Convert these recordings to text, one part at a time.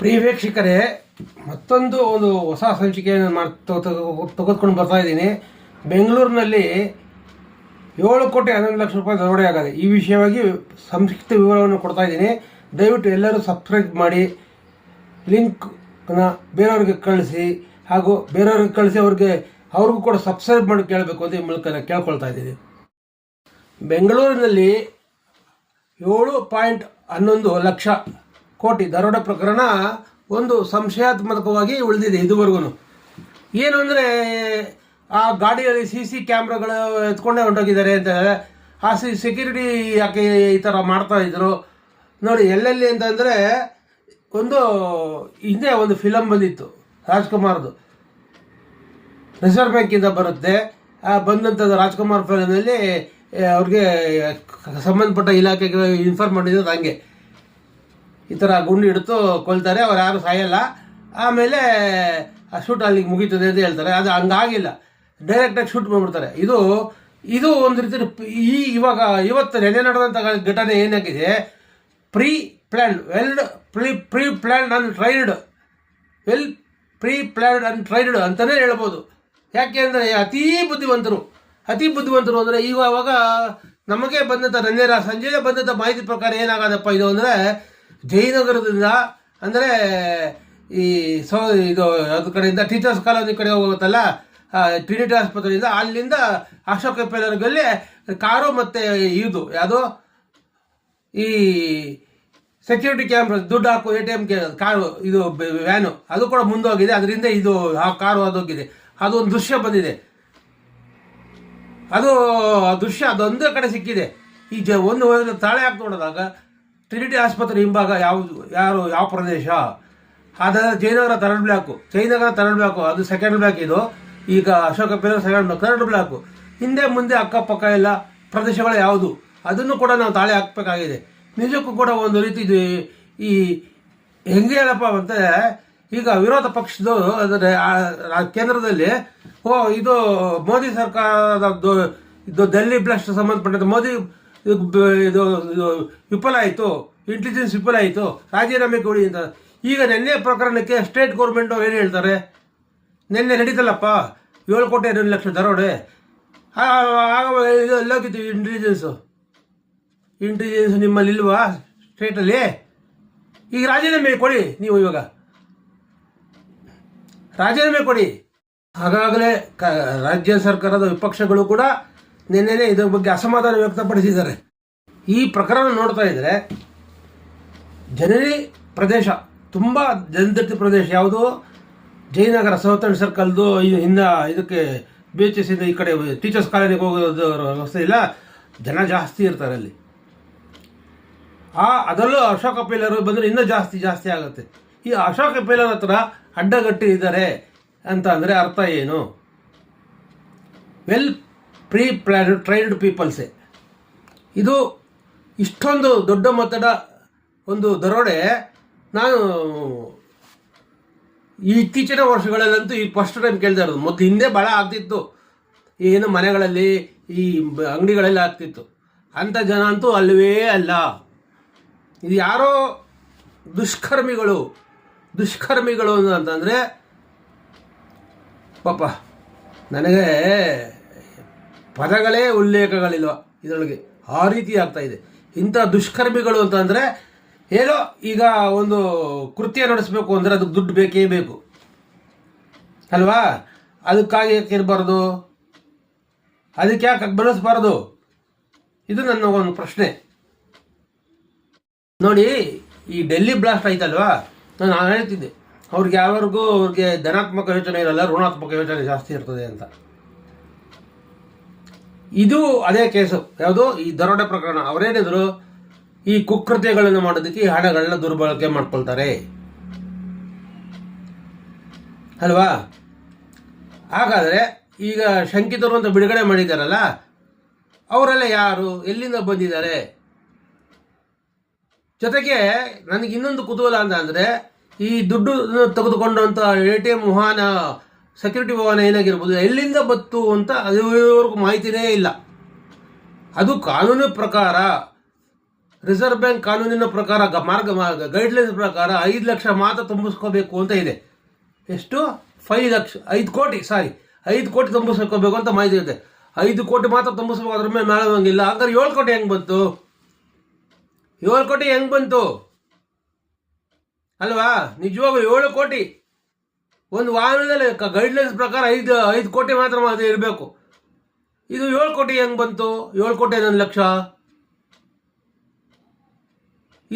ಪ್ರಿಯ ವೀಕ್ಷಕರೇ ಮತ್ತೊಂದು ಒಂದು ಹೊಸ ಸಂಚಿಕೆಯನ್ನು ತೆಗೆದುಕೊಂಡು ಬರ್ತಾ ಇದ್ದೀನಿ. ಬೆಂಗಳೂರಿನಲ್ಲಿ ಏಳು ಕೋಟಿ ಹನ್ನೊಂದು ಲಕ್ಷ ರೂಪಾಯಿ ದರೋಡೆ ಆಗಿದೆ. ಈ ವಿಷಯವಾಗಿ ಸಂಕ್ಷಿಪ್ತ ವಿವರವನ್ನು ಕೊಡ್ತಾ ಇದ್ದೀನಿ. ದಯವಿಟ್ಟು ಎಲ್ಲರೂ ಸಬ್ಸ್ಕ್ರೈಬ್ ಮಾಡಿ, ಲಿಂಕ್ನ ಬೇರೆಯವ್ರಿಗೆ ಕಳಿಸಿ, ಹಾಗೂ ಬೇರೆಯವ್ರಿಗೆ ಕಳಿಸಿ ಅವ್ರಿಗೆ ಅವ್ರಿಗೂ ಕೂಡ ಸಬ್ಸ್ಕ್ರೈಬ್ ಮಾಡಿ ಕೇಳಬೇಕು ಅಂತ ಈ ಮೂಲಕ ಕೇಳ್ಕೊಳ್ತಾ ಇದ್ದೀನಿ. ಬೆಂಗಳೂರಿನಲ್ಲಿ ಏಳು ಪಾಯಿಂಟ್ ಹನ್ನೊಂದು ಲಕ್ಷ ಕೋಟಿ ದರೋಡ ಪ್ರಕರಣ ಒಂದು ಸಂಶಯಾತ್ಮಕವಾಗಿ ಉಳಿದಿದೆ ಇದುವರೆಗೂ. ಏನು ಅಂದರೆ, ಆ ಗಾಡಿಯಲ್ಲಿ ಸಿ ಸಿ ಕ್ಯಾಮ್ರಾಗಳು ಎತ್ಕೊಂಡೇ ಹೊಂಟೋಗಿದ್ದಾರೆ ಅಂತ ಆ ಸಿ ಸೆಕ್ಯೂರಿಟಿ ಯಾಕೆ ಈ ಥರ ಮಾಡ್ತಾ ಇದ್ರು? ನೋಡಿ, ಎಲ್ಲೆಲ್ಲಿ ಅಂತಂದರೆ ಒಂದು ಹಿಂದೆ ಒಂದು ಫಿಲಮ್ ಬಂದಿತ್ತು, ರಾಜ್ಕುಮಾರ್ದು. ರಿಸರ್ವ್ ಬ್ಯಾಂಕಿಂದ ಬರುತ್ತೆ. ಆ ಬಂದಂಥದ್ದು ರಾಜ್ಕುಮಾರ್ ಫಿಲಮ್ನಲ್ಲಿ ಅವ್ರಿಗೆ ಸಂಬಂಧಪಟ್ಟ ಇಲಾಖೆಗೆ ಇನ್ಫಾರ್ಮ್ ಮಾಡಿದ್ರು ಹಂಗೆ. ಈ ಥರ ಗುಂಡು ಹಿಡಿದು ಕೊಲ್ತಾರೆ, ಅವ್ರು ಯಾರು ಸಾಯಲ್ಲ. ಆಮೇಲೆ ಆ ಶೂಟ್ ಅಲ್ಲಿಗೆ ಮುಗೀತದೆ ಅಂತ ಹೇಳ್ತಾರೆ. ಅದು ಹಂಗಾಗಿಲ್ಲ. ಡೈರೆಕ್ಟಾಗಿ ಶೂಟ್ ಮಾಡಿಬಿಡ್ತಾರೆ. ಇದು ಇದು ಒಂದು ರೀತಿ ಈ ಇವಾಗ ಇವತ್ತು ನೆನೆ ನಡೆದಂಥ ಘಟನೆ ಏನಾಗಿದೆ? Pre planned well pre pre planned and trained well pre planned and trained ಅಂತಲೇ ಹೇಳ್ಬೋದು. ಯಾಕೆ ಅಂದರೆ ಅತೀ ಬುದ್ಧಿವಂತರು, ಅತಿ ಬುದ್ಧಿವಂತರು ಅಂದರೆ ಈಗ ಅವಾಗ ನಮಗೆ ಬಂದಂಥ ನೆನ್ನೆ ಸಂಜೆಗೆ ಬಂದಂಥ ಮಾಹಿತಿ ಪ್ರಕಾರ ಏನಾಗದಪ್ಪ ಇದು ಅಂದರೆ ಜಯನಗರದಿಂದ ಅಂದರೆ ಈ ಸೋ ಇದು ಅದ್ರ ಕಡೆಯಿಂದ ಟೀಚರ್ಸ್ ಕಾಲೋನಿ ಕಡೆ ಹೋಗುತ್ತಲ್ಲ ಟ್ರಿನಿಟಿ ಆಸ್ಪತ್ರೆಯಿಂದ ಅಲ್ಲಿಂದ ಅಶೋಕ ಪೇಲರ್ಗಲ್ಲಿ ಕಾರು ಮತ್ತು ಇದು ಯಾವುದು? ಈ ಸೆಕ್ಯೂರಿಟಿ ಕ್ಯಾಮ್ರಾ ದುಡ್ಡು ಹಾಕು ಎ ಟಿ ಎಂ ಕಾರು, ಇದು ವ್ಯಾನು ಅದು ಕೂಡ ಮುಂದೋಗಿದೆ. ಅದರಿಂದ ಇದು ಆ ಕಾರು ಅದೋಗಿದೆ ಅದು ಒಂದು ದೃಶ್ಯ ಬಂದಿದೆ. ಅದು ದೃಶ್ಯ ಅದೊಂದೇ ಕಡೆ ಸಿಕ್ಕಿದೆ. ಈ ಜ ಒಂದು ತಾಳೆ ಹಾಕಿ ನೋಡಿದಾಗ ಟ್ರಿನಿಟಿ ಆಸ್ಪತ್ರೆ ಹಿಂಭಾಗ ಯಾವುದು, ಯಾರು, ಯಾವ ಪ್ರದೇಶ? ಅದಾದ Jayanagar third block Jayanagar third block ಅದು ಸೆಕೆಂಡ್ ಬ್ಲಾಕ್ ಇದು. ಈಗ ಅಶೋಕ ಪೇರ ಸೆಕೆಂಡ್ ಬ್ಲಾಕ್ ಥರ್ಡ್ ಬ್ಲಾಕು ಹಿಂದೆ ಮುಂದೆ ಅಕ್ಕಪಕ್ಕ ಎಲ್ಲ ಪ್ರದೇಶಗಳು ಯಾವುದು? ಅದನ್ನು ಕೂಡ ನಾವು ತಾಳೆ ಹಾಕಬೇಕಾಗಿದೆ. ನಿಜಕ್ಕೂ ಕೂಡ ಒಂದು ರೀತಿ ಈ ಹೆಂಗೆ ಹೇಳಪ್ಪ ಅಂತ ಈಗ ವಿರೋಧ ಪಕ್ಷದ ಅಂದರೆ ಕೇಂದ್ರದಲ್ಲಿ, ಓ, ಇದು ಮೋದಿ ಸರ್ಕಾರದ ಇದು ದೆಲ್ಲಿ ಬ್ಲಾಸ್ಟ್ ಸಂಬಂಧಪಟ್ಟಂತೆ ಮೋದಿ ಇದು ವಿಫಲ ಆಯಿತು ಇಂಟೆಲಿಜೆನ್ಸ್ ವಿಫಲ ಆಯಿತು, ರಾಜೀನಾಮೆ ಕೊಡಿ ಅಂತ. ಈಗ ನಿನ್ನೆ ಪ್ರಕರಣಕ್ಕೆ ಸ್ಟೇಟ್ ಗೌರ್ಮೆಂಟ್ ಅವ್ರು ಏನು ಹೇಳ್ತಾರೆ? ನಿನ್ನೆ ನಡೀತಲ್ಲಪ್ಪ, ಏಳು ಕೋಟಿ ಎರಡು ಲಕ್ಷ ದರೋಡೆ. ಎಲ್ಲೋಗಿತ್ತು ಇಂಟೆಲಿಜೆನ್ಸು ಇಂಟೆಲಿಜೆನ್ಸ್ ನಿಮ್ಮಲ್ಲಿ ಇಲ್ವಾ ಸ್ಟೇಟಲ್ಲಿ ಈಗ ರಾಜೀನಾಮೆ ಕೊಡಿ ನೀವು ಇವಾಗ. ರಾಜೀನಾಮೆ ಕೊಡಿ. ಆಗಾಗಲೇ ರಾಜ್ಯ ಸರ್ಕಾರದ ವಿಪಕ್ಷಗಳು ಕೂಡ ನಿನ್ನೆನೆ ಇದರ ಬಗ್ಗೆ ಅಸಮಾಧಾನ ವ್ಯಕ್ತಪಡಿಸಿದ್ದಾರೆ. ಈ ಪ್ರಕರಣ ನೋಡ್ತಾ ಇದ್ರೆ ಜನರಿ ಪ್ರದೇಶ, ತುಂಬ ಜನದಟ್ಟಿ ಪ್ರದೇಶ, ಯಾವುದು ಜಯನಗರ ಸೌತ್ ಅಂಡ್ ಸರ್ಕಲ್ದು ಹಿಂದ ಇದಕ್ಕೆ ಇಂದ ಈ ಕಡೆ ಟೀಚರ್ಸ್ ಕಾಲೇಜಿಗೆ ಹೋಗೋದು ವ್ಯವಸ್ಥೆ ಇಲ್ಲ. ಜನ ಜಾಸ್ತಿ ಇರ್ತಾರೆ ಅಲ್ಲಿ. ಆ, ಅದರಲ್ಲೂ ಅಶೋಕ ಪೈಲರ್ ಬಂದರೆ ಇನ್ನೂ ಜಾಸ್ತಿ ಜಾಸ್ತಿ ಆಗುತ್ತೆ. ಈ ಅಶೋಕ ಪೈಲರ್ ಹತ್ರ ಅಡ್ಡಗಟ್ಟಿ ಇದ್ದಾರೆ ಅಂತ ಅಂದರೆ ಅರ್ಥ ಏನು? ವೆಲ್ ಪ್ರೀ ಪ್ಲಾನ್ ಟ್ರೈನ್ಡ್ ಪೀಪಲ್ಸೇ ಇದು ಇಷ್ಟೊಂದು ದೊಡ್ಡ ಮೊತ್ತದ ಒಂದು ದರೋಡೆ ನಾನು ಈ ಇತ್ತೀಚಿನ ವರ್ಷಗಳಲ್ಲಂತೂ ಈ ಫಸ್ಟ್ ಟೈಮ್ ಕೇಳ್ತಾ ಇರೋದು. ಮೊದಲು ಹಿಂದೆ ಭಾಳ ಆಗ್ತಿತ್ತು. ಏನು ಮನೆಗಳಲ್ಲಿ ಈ ಅಂಗಡಿಗಳಲ್ಲಿ ಆಗ್ತಿತ್ತು. ಅಂಥ ಜನ ಅಂತೂ ಅಲ್ಲವೇ ಅಲ್ಲ. ಇದು ಯಾರೋ ದುಷ್ಕರ್ಮಿಗಳು ದುಷ್ಕರ್ಮಿಗಳು ಅಂತಂದರೆ ಪಾಪ, ನನಗೆ ಪದಗಳೇ ಉಲ್ಲೇಖಗಳಿಲ್ಲ ಇದರೊಳಗೆ. ಆ ರೀತಿ ಆಗ್ತಾ ಇದೆ. ಇಂಥ ದುಷ್ಕರ್ಮಿಗಳು ಅಂತಂದರೆ ಏನೋ ಈಗ ಒಂದು ಕೃತ್ಯ ನಡೆಸಬೇಕು ಅಂದರೆ ಅದಕ್ಕೆ ದುಡ್ಡು ಬೇಕೇ ಬೇಕು. ಅಲ್ವಾ? ಅದಕ್ಕಾಗಿ ಯಾಕೆ ಇರಬಾರ್ದು? ಅದಕ್ಕೆ ಯಾಕೆ ಬಳಸಬಾರ್ದು? ಇದು ನನ್ನ ಒಂದು ಪ್ರಶ್ನೆ. ನೋಡಿ, ಈ ಡೆಲ್ಲಿ ಬ್ಲಾಸ್ಟ್ ಆಯ್ತಲ್ವಾ? ನಾನು ನಾನು ಹೇಳ್ತಿದ್ದೆ. ಅವ್ರಿಗೆ ಯಾವ್ರಿಗೂ ಅವ್ರಿಗೆ ಧನಾತ್ಮಕ ಯೋಚನೆ ಇರಲ್ಲ, ಋಣಾತ್ಮಕ ಯೋಚನೆ ಜಾಸ್ತಿ ಇರ್ತದೆ ಅಂತ. ಇದು ಅದೇ ಕೇಸು. ಯಾವುದು? ಈ ದರೋಡೆ ಪ್ರಕರಣ. ಅವರೇನಿದ್ರು ಈ ಕುಕೃತ್ಯಗಳನ್ನು ಮಾಡೋದಕ್ಕೆ ಈ ಹಣಗಳನ್ನ ದುರ್ಬಳಕೆ ಮಾಡ್ಕೊಳ್ತಾರೆ. ಅಲ್ವಾ? ಹಾಗಾದರೆ ಈಗ ಶಂಕಿತರು ಅಂತ ಬಿಡುಗಡೆ ಮಾಡಿದಾರಲ್ಲ, ಅವರೆಲ್ಲ ಯಾರು? ಎಲ್ಲಿಂದ ಬಂದಿದ್ದಾರೆ? ಜೊತೆಗೆ ನನಗೆ ಇನ್ನೊಂದು ಕುತೂಹಲ ಅಂತ ಅಂದರೆ ಈ ದುಡ್ಡು ತೆಗೆದುಕೊಂಡಂಥ ಎ ಟಿ ಎಂ ವಾಹನ ಸೆಕ್ಯೂರಿಟಿ ಭವನ ಏನಾಗಿರ್ಬೋದು, ಎಲ್ಲಿಂದ ಬತ್ತು ಅಂತ ಅದುವರೆಗೂ ಮಾಹಿತಿನೇ ಇಲ್ಲ. ಅದು ಕಾನೂನು ಪ್ರಕಾರ ರಿಸರ್ವ್ ಬ್ಯಾಂಕ್ ಕಾನೂನಿನ ಪ್ರಕಾರ ಮಾರ್ಗ ಗೈಡ್ಲೈನ್ಸ್ ಪ್ರಕಾರ ಐದು ಲಕ್ಷ ಮಾತ್ರ ತುಂಬಿಸ್ಕೋಬೇಕು ಅಂತ ಇದೆ. ಎಷ್ಟು? ಫೈವ್ ಲಕ್ಷ, ಐದು ಕೋಟಿ ಸಾರಿ ಐದು ಕೋಟಿ ತುಂಬಿಸ್ಕೋಬೇಕು ಅಂತ ಮಾಹಿತಿ ಇದೆ. ಐದು ಕೋಟಿ ಮಾತ್ರ ತುಂಬಿಸ್ಬೇಕು, ಅದ್ರ ಮೇಲೆ ಹೋಗಿಲ್ಲ. ಹಂಗಾರೆ ಏಳು ಕೋಟಿ ಹೆಂಗೆ ಬಂತು? ಏಳು ಕೋಟಿ ಹೆಂಗೆ ಬಂತು? ಅಲ್ವಾ? ನಿಜವಾಗೂ ಏಳು ಕೋಟಿ. ಒಂದು ವಾಹನದಲ್ಲಿ ಗೈಡ್ಲೈನ್ಸ್ ಪ್ರಕಾರ ಐದು ಐದು ಕೋಟಿ ಮಾತ್ರ ಅದು ಇರಬೇಕು. ಇದು ಏಳು ಕೋಟಿ ಹೆಂಗೆ ಬಂತು? ಏಳು ಕೋಟಿ ಹನ್ನೊಂದು ಲಕ್ಷ.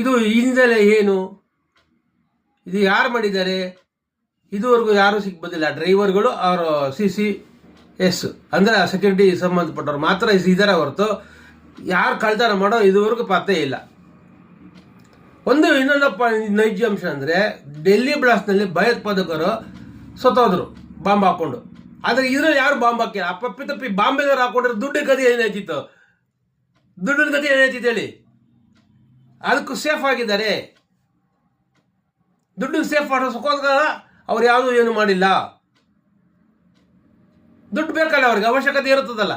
ಇದು ಹಿನ್ನೆಲೆ ಏನು? ಇದು ಯಾರು ಮಾಡಿದ್ದಾರೆ? ಇದುವರೆಗೂ ಯಾರೂ ಸಿಕ್ ಬಂದಿಲ್ಲ? ಡ್ರೈವರ್ಗಳು ಅವರು ಸಿ ಸಿ ಎಸ್, ಅಂದರೆ ಸೆಕ್ಯೂರಿಟಿ ಸಂಬಂಧಪಟ್ಟವ್ರು ಮಾತ್ರ ಇದ್ದಾರೆ ಹೊರತು. ಯಾರು ಕಳ್ತನ ಮಾಡೋ ಇದುವರೆಗೂ ಪತ್ತೆ ಇಲ್ಲ. ಒಂದು ಇನ್ನೊಂದಪ್ಪ ನೈಜ ಅಂಶ ಅಂದರೆ, ಡೆಲ್ಲಿ ಬ್ಲಾಸ್ಟ್ನಲ್ಲಿ ಭಯೋತ್ಪಾದಕರು ಸತ್ತೋದ್ರು, ಬಾಂಬ್ ಹಾಕೊಂಡು ಆದರೆ ಇದ್ರಲ್ಲಿ ಯಾರು ಬಾಂಬ್ ಹಾಕಿಲ್ಲ? ಅಪ್ಪಪ್ಪಿ ತಪ್ಪಿ ಬಾಂಬೆದವ್ರು ಹಾಕೊಂಡ್ರೆ ದುಡ್ಡು ಗತಿ ಏನಾಯ್ತಿತ್ತು ದುಡ್ಡಿನ ಗತಿ ಏನಾಯ್ತಿತ್ತು ಹೇಳಿ? ಅದಕ್ಕೂ ಸೇಫ್ ಆಗಿದ್ದಾರೆ. ದುಡ್ಡು ಸೇಫ್ ಮಾಡೋಸಕ್ಕೋಸ್ಕರ ಅವ್ರು ಯಾವುದೂ ಏನು ಮಾಡಿಲ್ಲ. ದುಡ್ಡು ಬೇಕಲ್ಲ ಅವ್ರಿಗೆ, ಅವಶ್ಯಕತೆ ಇರುತ್ತದಲ್ಲ.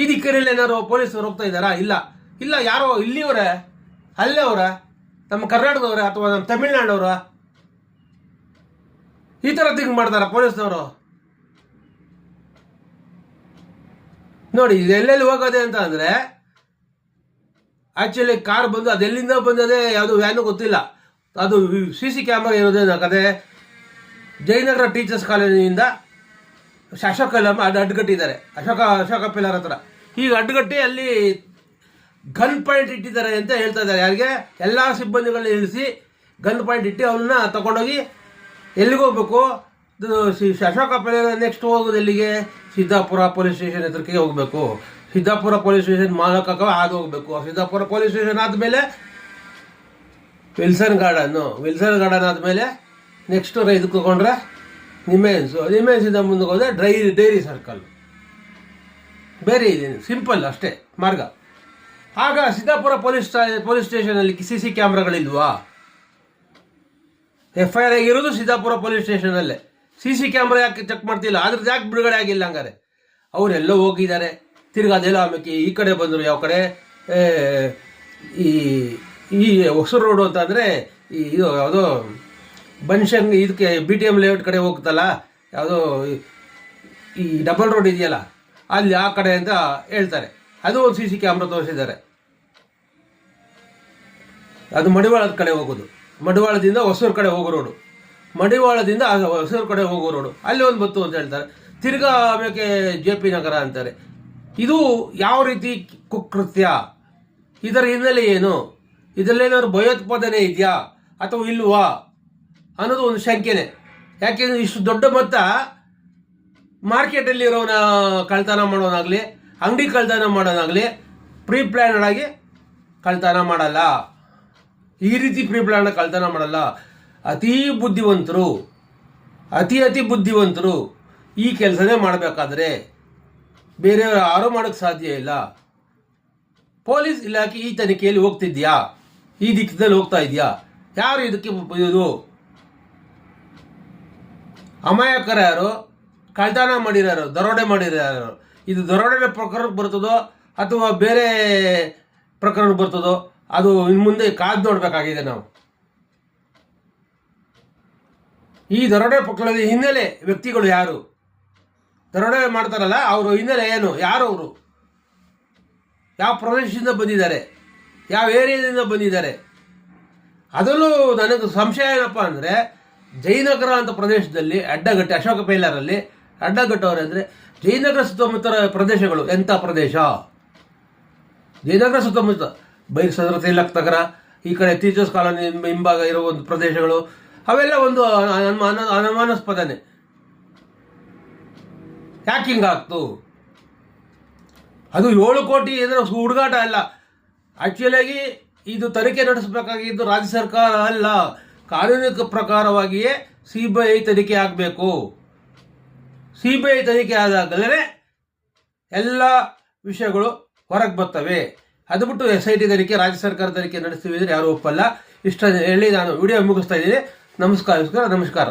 ಈ ದಿಕ್ಕರಲ್ಲಿ ಏನಾದ್ರು ಪೊಲೀಸರು ಹೋಗ್ತಾ ಇದ್ದಾರಾ? ಇಲ್ಲ. ಇಲ್ಲ, ಯಾರೋ ಇಲ್ಲಿಯವರೇ ಅಲ್ಲೇ ಅವರ ನಮ್ಮ ಕರ್ನಾಟಕದವ್ರ ಅಥವಾ ನಮ್ಮ ತಮಿಳ್ನಾಡವ್ರ? ಈ ಥರ ತಿಂಗ್ ಮಾಡ್ತಾರ ಪೊಲೀಸ್ನವರು. ನೋಡಿ, ಇದು ಎಲ್ಲೆಲ್ಲಿ ಹೋಗೋದೆ ಅಂತ ಅಂದರೆ ಆ್ಯಕ್ಚುಲಿ ಕಾರ್ ಬಂದು ಅದೆಲ್ಲಿಂದ ಬಂದದೆ ಯಾವುದು ವ್ಯಾನು ಗೊತ್ತಿಲ್ಲ. ಅದು ಸಿ ಸಿ ಕ್ಯಾಮ್ರಾ ಇರೋದೇನು ಕತೆ. ಜಯನಗರ ಟೀಚರ್ಸ್ ಕಾಲೇಜಿನಿಂದ ಅಶೋಕ ಅದು ಅಡ್ಗಟ್ಟಿದ್ದಾರೆ. ಅಶೋಕ ಅಶೋಕ ಪಿಲ್ಲರ್ ಹತ್ರ. ಈಗ ಅಡ್ಗಟ್ಟಿ ಅಲ್ಲಿ ಗನ್ ಪಾಯಿಂಟ್ ಇಟ್ಟಿದ್ದಾರೆ ಅಂತ ಹೇಳ್ತಾ ಇದ್ದಾರೆ. ಯಾರಿಗೆ? ಎಲ್ಲ ಸಿಬ್ಬಂದಿಗಳನ್ನ ಇಳಿಸಿ ಗನ್ ಪಾಯಿಂಟ್ ಇಟ್ಟು ಅವನ್ನ ತಗೊಂಡೋಗಿ ಎಲ್ಲಿಗೆ ಹೋಗ್ಬೇಕು? ಶ್ರೀ ಅಶೋಕ ನೆಕ್ಸ್ಟ್ ಹೋಗೋದು ಎಲ್ಲಿಗೆ? ಸಿದ್ದಾಪುರ ಪೊಲೀಸ್ ಸ್ಟೇಷನ್ ಹತ್ರಕ್ಕೆ ಹೋಗಬೇಕು. ಸಿದ್ದಾಪುರ ಪೊಲೀಸ್ ಸ್ಟೇಷನ್ ಮಾಲಕ ಹಾದು ಹೋಗಬೇಕು. ಸಿದ್ದಾಪುರ ಪೊಲೀಸ್ ಸ್ಟೇಷನ್ ಆದಮೇಲೆ ವಿಲ್ಸನ್ ಗಾರ್ಡನ್ನು ವಿಲ್ಸನ್ ಗಾರ್ಡನ್ ಆದಮೇಲೆ ನೆಕ್ಸ್ಟ್ ಇದಕ್ಕೆ ಹೋಗೊಂಡ್ರೆ ನಿಮೇನ್ಸು. ನಿಮೇನ್ಸಿಂದ ಮುಂದೆ ಹೋದ್ರೆ ಡ್ರೈ ಡೈರಿ ಸರ್ಕಲ್. ಬೇರೆ ಇದೇನು ಸಿಂಪಲ್ ಅಷ್ಟೇ. ಮಾರ್ಗ. ಆಗ ಸಿದ್ದಾಪುರ ಪೊಲೀಸ್ ಪೊಲೀಸ್ ಸ್ಟೇಷನಲ್ಲಿ ಸಿ ಸಿ ಕ್ಯಾಮ್ರಾಗಳಿಲ್ವಾ? ಎಫ್ ಐ ಆರ್ ಆಗಿರೋದು ಸಿದ್ದಾಪುರ ಪೊಲೀಸ್ ಸ್ಟೇಷನಲ್ಲೇ ಸಿ ಸಿ ಕ್ಯಾಮ್ರಾ ಯಾಕೆ ಚೆಕ್ ಮಾಡ್ತಿಲ್ಲ? ಅದ್ರದ್ದು ಯಾಕೆ ಬಿಡುಗಡೆ ಆಗಿಲ್ಲ ಹಂಗಾರೆ? ಅವರೆಲ್ಲೋ ಹೋಗಿದ್ದಾರೆ. ತಿರ್ಗಿ ಅದೆಲ್ಲ ಆಮೇಲೆ ಈ ಕಡೆ ಬಂದರು, ಯಾವ ಕಡೆ? ಈ ಈ ಹೊಸೂರು ರೋಡು ಅಂತ ಅಂದರೆ, ಈ, ಇದು ಯಾವುದೋ ಬನ್ಶಂಗ್ ಇದಕ್ಕೆ ಬಿ ಟಿ ಎಂ ಲೇಔಟ್ ಕಡೆ ಹೋಗ್ತಲ್ಲ, ಯಾವುದೋ ಈ ಡಬಲ್ ರೋಡ್ ಇದೆಯಲ್ಲ, ಅಲ್ಲಿ ಆ ಕಡೆ ಅಂತ ಹೇಳ್ತಾರೆ. ಅದು ಒಂದು ಸಿ ಸಿ ಕ್ಯಾಮ್ರಾ ತೋರಿಸಿದ್ದಾರೆ. ಅದು ಮಡಿವಾಳದ ಕಡೆ ಹೋಗೋದು. ಮಡಿವಾಳದಿಂದ ಹೊಸೂರು ಕಡೆ ಹೋಗೋ ರೋಡು ಮಡಿವಾಳದಿಂದ ಹೊಸೂರು ಕಡೆ ಹೋಗೋ ರೋಡು ಅಲ್ಲಿ ಒಂದು ಬತ್ತು ಅಂತ ಹೇಳ್ತಾರೆ. ತಿರ್ಗಾ ಆಮೇಲೆ ಜೆ ಪಿ ನಗರ ಅಂತಾರೆ. ಇದು ಯಾವ ರೀತಿ ಕುಕೃತ್ಯ? ಇದರ ಹಿನ್ನೆಲೆ ಏನು? ಇದರಲ್ಲೇನಾದ್ರು ಭಯೋತ್ಪಾದನೆ ಇದೆಯಾ? ಅಥವಾ ಇಲ್ವಾ? ಅನ್ನೋದು ಒಂದು ಶಂಕೆನೆ. ಯಾಕೆಂದ್ರೆ ಇಷ್ಟು ದೊಡ್ಡ ಮೊತ್ತ ಮಾರ್ಕೆಟಲ್ಲಿ ಇರೋನ ಕಳ್ತನ ಮಾಡೋನಾಗಲಿ, ಅಂಗಡಿ ಕಳ್ತನ ಮಾಡೋನಾಗಲಿ ಪ್ರೀ ಪ್ಲ್ಯಾನ್ಡ್ ಆಗಿ ಕಳ್ತನ ಮಾಡಲ್ಲ. ಈ ರೀತಿ ಪ್ರೀ ಕಲ್ತನ ಕಳ್ತನ ಮಾಡಲ್ಲ. ಅತೀ ಬುದ್ಧಿವಂತರು, ಅತಿ ಅತಿ ಬುದ್ಧಿವಂತರು ಈ ಕೆಲಸನೇ ಮಾಡಬೇಕಾದ್ರೆ ಬೇರೆಯವರು ಯಾರೂ ಮಾಡೋಕ್ಕೆ ಸಾಧ್ಯ ಇಲ್ಲ. ಪೊಲೀಸ್ ಇಲಾಖೆ ಈ ತನಿಖೆಯಲ್ಲಿ ಹೋಗ್ತಿದ್ಯಾ? ಈ ದಿಕ್ಕದಲ್ಲಿ ಹೋಗ್ತಾ ಇದೆಯಾ? ಯಾರು ಇದಕ್ಕೆ ಇದು? ಅಮಾಯಕರ ಯಾರು? ಕಳ್ತನ ಮಾಡಿರೋರು ದರೋಡೆ ಮಾಡಿರೋರು ಇದು ದರೋಡೆ ಪ್ರಕರಣಕ್ಕೆ ಬರ್ತದೋ ಅಥವಾ ಬೇರೆ ಪ್ರಕರಣ ಬರ್ತದೋ? ಅದು ಇನ್ನು ಮುಂದೆ ಕಾದು ನೋಡಬೇಕಾಗಿದೆ ನಾವು. ಈ ದರೋಡೆ ಪಕ್ಕದ ಹಿನ್ನೆಲೆ ವ್ಯಕ್ತಿಗಳು ಯಾರು? ದರೋಡೆ ಮಾಡ್ತಾರಲ್ಲ, ಅವರು ಹಿನ್ನೆಲೆ ಏನು? ಯಾರು ಅವರು? ಯಾವ ಪ್ರದೇಶದಿಂದ ಬಂದಿದ್ದಾರೆ? ಯಾವ ಏರಿಯಾದಿಂದ ಬಂದಿದ್ದಾರೆ? ಅದರಲ್ಲೂ ನನಗೆ ಸಂಶಯ ಏನಪ್ಪ ಅಂದರೆ, ಜಯನಗರ ಅಂತ ಪ್ರದೇಶದಲ್ಲಿ ಅಡ್ಡಗಟ್ಟೆ ಅಶೋಕ ಪೈಲರಲ್ಲಿ ಅಡ್ಡಗಟ್ಟವ್ರೆ ಅಂದರೆ, ಜಯನಗರ ಸುತ್ತಮುತ್ತ ಪ್ರದೇಶಗಳು ಎಂಥ ಪ್ರದೇಶ? ಜಯನಗರ ಸುತ್ತಮುತ್ತ ಬೈಕ್ ಸದೃತಿ ತಿಲಕ್ ನಗರ ಈ ಕಡೆ ಟೀಚರ್ಸ್ ಕಾಲೋನಿ ಹಿಂಭಾಗ ಇರೋ ಒಂದು ಪ್ರದೇಶಗಳು, ಅವೆಲ್ಲ ಒಂದು ಅನುಮಾನ ಅನುಮಾನಾಸ್ಪದನೆ. ಯಾಕೆ ಹಿಂಗಾಗ್ತು ಅದು ಏಳು ಕೋಟಿ ಏನೋ ಹುಡುಗಾಟ ಅಲ್ಲ. ಆ್ಯಕ್ಚುಲಾಗಿ ಇದು ತನಿಖೆ ನಡೆಸಬೇಕಾಗಿದ್ದು ರಾಜ್ಯ ಸರ್ಕಾರ ಅಲ್ಲ. ಕಾನೂನಿನ ಪ್ರಕಾರವಾಗಿಯೇ ಸಿ ಬಿ ಐ ತನಿಖೆ ಆಗಬೇಕು. ಸಿ ಬಿ ಐ ತನಿಖೆ ಆದಾಗಲೇ ಎಲ್ಲ ವಿಷಯಗಳು ಹೊರಗೆ ಬರ್ತವೆ. ಅದು ಬಿಟ್ಟು ಎಸ್ ಐ ಟಿ ತನಿಖೆ, ರಾಜ್ಯ ಸರ್ಕಾರ ತನಿಖೆ ನಡೆಸ್ತೀವಿ ಅಂದರೆ ಯಾರೂ ಒಪ್ಪಲ್ಲ. ಇಷ್ಟ ಹೇಳಿ ನಾನು ವಿಡಿಯೋ ಮುಗಿಸ್ತಾ ಇದ್ದೀನಿ. ನಮಸ್ಕಾರ ನಮಸ್ಕಾರ.